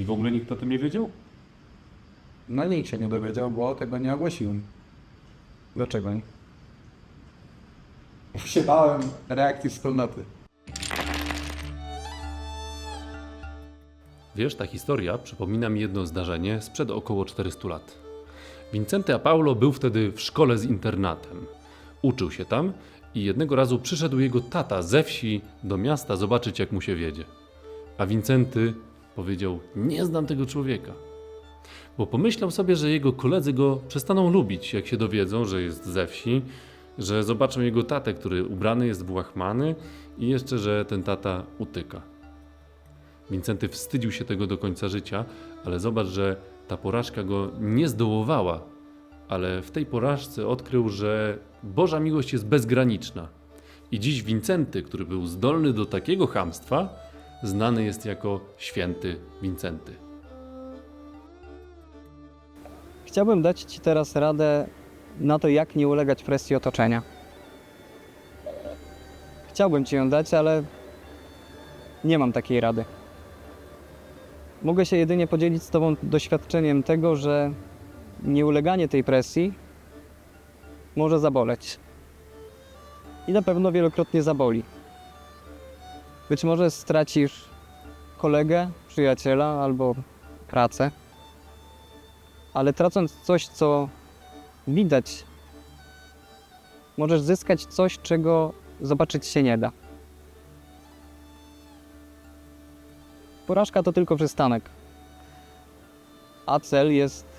I w ogóle nikt o tym nie wiedział? No nikt się nie dowiedział, bo tego nie ogłosiłem. Dlaczego nie? Się bałem reakcji wspólnoty. Wiesz, ta historia przypomina mi jedno zdarzenie sprzed około 400 lat. Wincenty Apaulo był wtedy w szkole z internatem. Uczył się tam i jednego razu przyszedł jego tata ze wsi do miasta zobaczyć, jak mu się wiedzie. A Wincenty powiedział: Nie znam tego człowieka. Bo pomyślał sobie, że jego koledzy go przestaną lubić, jak się dowiedzą, że jest ze wsi, że zobaczą jego tatę, który ubrany jest w łachmany i jeszcze, że ten tata utyka. Wincenty wstydził się tego do końca życia, ale zobacz, że ta porażka go nie zdołowała. Ale w tej porażce odkrył, że Boża miłość jest bezgraniczna. I dziś Wincenty, który był zdolny do takiego chamstwa, znany jest jako święty Wincenty. Chciałbym dać Ci teraz radę na to, jak nie ulegać presji otoczenia. Chciałbym Ci ją dać, ale nie mam takiej rady. Mogę się jedynie podzielić z Tobą doświadczeniem tego, że nieuleganie tej presji może zaboleć. I na pewno wielokrotnie zaboli. Być może stracisz kolegę, przyjaciela albo pracę ale tracąc coś, co widać, możesz zyskać coś, czego zobaczyć się nie da. Porażka to tylko przystanek, a cel jest